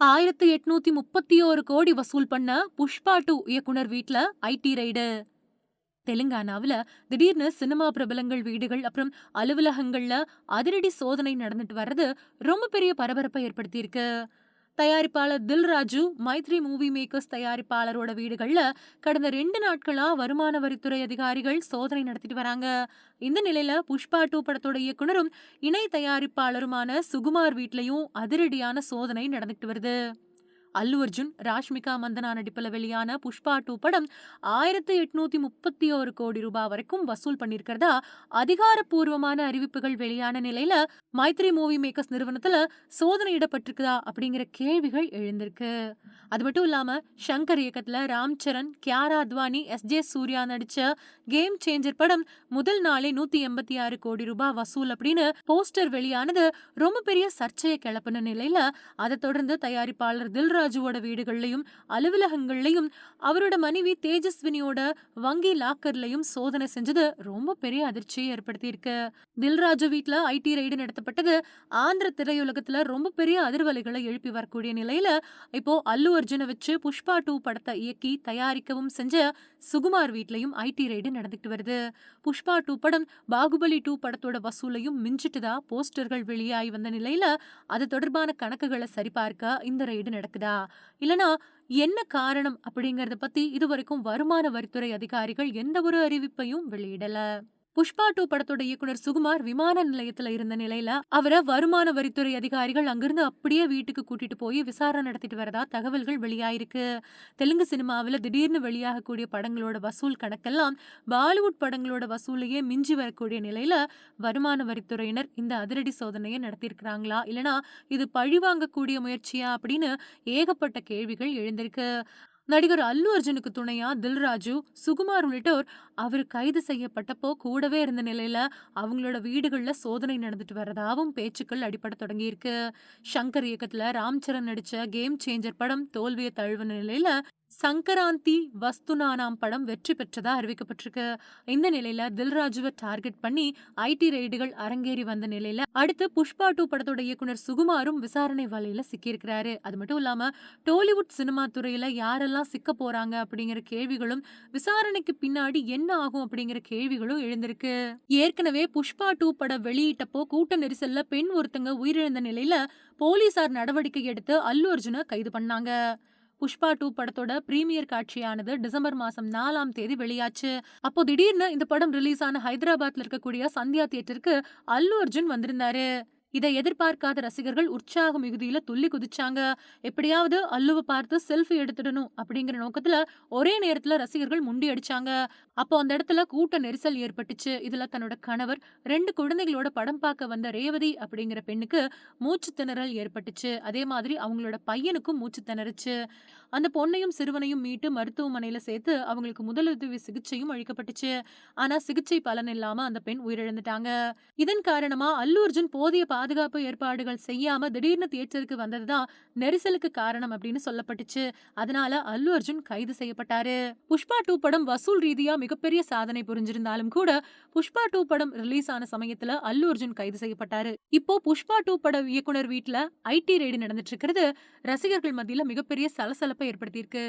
ஆயிரத்தி எட்நூத்தி முப்பத்தி ஓரு கோடி வசூல் பண்ண புஷ்பா டூ இயக்குனர் வீட்ல ஐடி ரைடு. தெலுங்கானாவுல திடீர்னு சினிமா பிரபலங்கள் வீடுகள் அப்புறம் அலுவலகங்கள்ல அதிரடி சோதனை நடந்துட்டு வர்றது ரொம்ப பெரிய பரபரப்பை ஏற்படுத்தியிருக்கு. தயாரிப்பாளர் தில் ராஜு மைத்ரி மூவி மேக்கர்ஸ் தயாரிப்பாளரோட வீடுகள்ல கடந்த ரெண்டு நாட்களா வருமான வரித்துறை அதிகாரிகள் சோதனை நடத்திட்டு வராங்க. இந்த நிலையில புஷ்பா டூ படத்தோட இயக்குனரும் இணை தயாரிப்பாளருமான சுகுமார் வீட்லயும் அதிரடியான சோதனை நடந்துட்டு வருது. அல்லு அர்ஜுன் ராஷ்மிகா மந்தனா நடிப்பில் வெளியான புஷ்பா டூ படம் ஆயிரத்தி எட்நூத்தி முப்பத்தி ஒரு கோடி ரூபாய் வரைக்கும் வசூல் பண்ணிருக்கிறதா அதிகாரப்பூர்வமான அறிவிப்புகள் வெளியான நிலையில மைத்ரி மூவி மேக்கர்ஸ் நிறுவனத்துல சோதனையிடப்பட்டிருக்குதா அப்படிங்கிற கேள்விகள் எழுந்திருக்கு. அது மட்டும் இல்லாம ஷங்கர் இயக்கத்துல ராம் சரண் கியாரா அத்வானி எஸ் ஜே சூர்யா நடிச்ச கேம் சேஞ்சர் படம் முதல் நாளே நூத்தி எண்பத்தி ஆறு கோடி ரூபாய் வசூல் அப்படின்னு போஸ்டர் வெளியானது ரொம்ப பெரிய சர்ச்சையை கிளப்பின நிலையில அதை தொடர்ந்து தயாரிப்பாளர் ராஜுவோட வீடுகள்லயும் அலுவலகங்கள்லயும் அவரோட மனைவி தேஜஸ்வினியோட வங்கி லாக்கர்லயும் சோதனை செஞ்சது ரொம்ப பெரிய அதிர்ச்சியை ஏற்படுத்தியிருக்கு. தில்ராஜு வீட்ல ஐடி ரைடு நடத்தப்பட்டது. ஆந்திர திரையுலகத்துல ரொம்ப பெரிய அதிர்வலைகளை எழுப்பி வரக்கூடிய நிலையில இப்போ அல்லு அர்ஜுனை வச்சு புஷ்பா டூ படத்தை இயக்கி தயாரிக்கவும் செஞ்ச சுகுமார் வீட்லயும் ஐடி ரைடு நடந்துட்டு வருது. புஷ்பா டூ படம் பாகுபலி டூ படத்தோட வசூலையும் மிஞ்சிட்டுதா போஸ்டர்கள் வெளியாகி வந்த நிலையில அது தொடர்பான கணக்குகளை சரிபார்க்க இந்த ரைடு நடக்குதா இல்லனா என்ன காரணம் அப்படிங்கறத பத்தி இதுவரைக்கும் வருமான வரித்துறை அதிகாரிகள் எந்த ஒரு அறிவிப்பையும் வெளியிடல. புஷ்பா டூ படத்தோட இயக்குனர் சுகுமார் விமான நிலையத்துல இருந்த நிலையில அவரை வருமான வரித்துறை அதிகாரிகள் அங்கிருந்து அப்படியே வீட்டுக்கு கூட்டிட்டு போய் விசாரணை நடத்திட்டு வரதா தகவல்கள் வெளியாயிருக்கு. தெலுங்கு சினிமாவில் திடீர்னு வெளியாகக்கூடிய படங்களோட வசூல் கணக்கெல்லாம் பாலிவுட் படங்களோட வசூலையே மிஞ்சி வரக்கூடிய நிலையில வருமான வரித்துறையினர் இந்த அதிரடி சோதனையை நடத்தியிருக்கிறாங்களா? இல்லனா இது பழிவாங்கக்கூடிய முயற்சியா? அப்படின்னு ஏகப்பட்ட கேள்விகள் எழுந்திருக்கு. நடிகர் அல்லு அர்ஜுனுக்கு துணையா தில்ராஜு சுகுமார் உள்ளிட்டோர் அவர் கைது செய்யப்பட்டப்போ கூடவே இருந்த நிலையில அவங்களோட வீடுகள்ல சோதனை நடந்துட்டு வரதாவும் பேச்சுக்கள் அடிப்பட தொடங்கியிருக்கு. சங்கர் இயக்கத்துல ராம்சரண் நடிச்ச கேம் சேஞ்சர் படம் தோல்வியை தழுவின நிலையில சங்கராந்தி வஸ்துனானாம் படம் வெற்றி பெற்றதா அறிவிக்கப்பட்டிருக்கு. இந்த நிலையில தில்ராஜுவை டார்கெட் பண்ணி ஐடி ரெய்டுகள் அரங்கேறி வந்த நிலையில அடுத்து புஷ்பா டூ படத்தோட இயக்குனர் சுகுமாரும் விசாரணை வலையில சிக்கியிருக்கிறாரு. அது மட்டும் இல்லாம டோலிவுட் சினிமா துறையில யாரெல்லாம் சிக்க போறாங்க அப்படிங்கிற கேள்விகளும் விசாரணைக்கு பின்னாடி என்ன ஆகும் அப்படிங்கிற கேள்விகளும் எழுந்திருக்கு. ஏற்கனவே புஷ்பா டூ படம் வெளியிட்டப்போ கூட்ட நெரிசல்ல பெண் ஒருத்தங்க உயிரிழந்த நிலையில போலீசார் நடவடிக்கை எடுத்து அல்லு அர்ஜுனை கைது பண்ணாங்க. புஷ்பா டூ படத்தோட பிரீமியர் காட்சியானது டிசம்பர் மாசம் நாலாம் தேதி வெளியாச்சு. அப்போ திடீர்னு இந்த படம் ரிலீஸ் ஆன ஹைதராபாத்ல இருக்கக்கூடிய சந்தியா தியேட்டருக்கு அல்லு அர்ஜுன் வந்திருந்தாரு. இதை எதிர்பார்க்காத ரசிகர்கள் உற்சாக மிகுதியில துள்ளி குதிச்சாங்க. எப்படியாவது அல்லுவை பார்த்து செல்ஃபி எடுத்துடணும் அப்படிங்கிற நோக்கத்துல ஒரே நேரத்துல ரசிகர்கள் முண்டி அடிச்சாங்க. அப்போ அந்த இடத்துல கூட்ட நெரிசல் ஏற்பட்டுச்சு. இதுல தன்னோட கணவர் ரெண்டு குழந்தைகளோட படம் பார்க்க வந்த ரேவதி அப்படிங்கிற பெண்ணுக்கு மூச்சு திணறல் ஏற்பட்டுச்சு. அதே மாதிரி அவங்களோட பையனுக்கும் மூச்சு திணறுச்சு. அந்த பொண்ணையும் சிறுவனையும் மீட்டு மருத்துவமனையில சேர்த்து அவங்களுக்கு முதலுதவி சிகிச்சையும் அளிக்கப்பட்டுச்சு. ஆனா சிகிச்சை பலன் இல்லாம அந்த பெண் உயிரிழந்துட்டாங்க. இதன் காரணமா அல்லு அர்ஜுன் போதிய பாதுகாப்பு ஏற்பாடுகள் செய்யாம திடீர்னு தியேட்டருக்கு வந்ததுதான் நெரிசலுக்கு காரணம் அப்படின்னு சொல்லப்பட்டுச்சு. அதனால அல்லு அர்ஜுன் கைது செய்யப்பட்டாரு. புஷ்பா டூ படம் வசூல் ரீதியா மிகப்பெரிய சாதனை புரிஞ்சிருந்தாலும் கூட புஷ்பா டூ படம் ரிலீஸ் ஆன சமயத்துல அல்லு அர்ஜுன் கைது செய்யப்பட்டாரு. இப்போ புஷ்பா டூ பட இயக்குனர் வீட்டுல ஐடி ரெய்டு நடந்துட்டு இருக்கிறது ரசிகர்கள் மத்தியில மிகப்பெரிய சலசலப்பை ஏற்படுத்தியிருக்கு.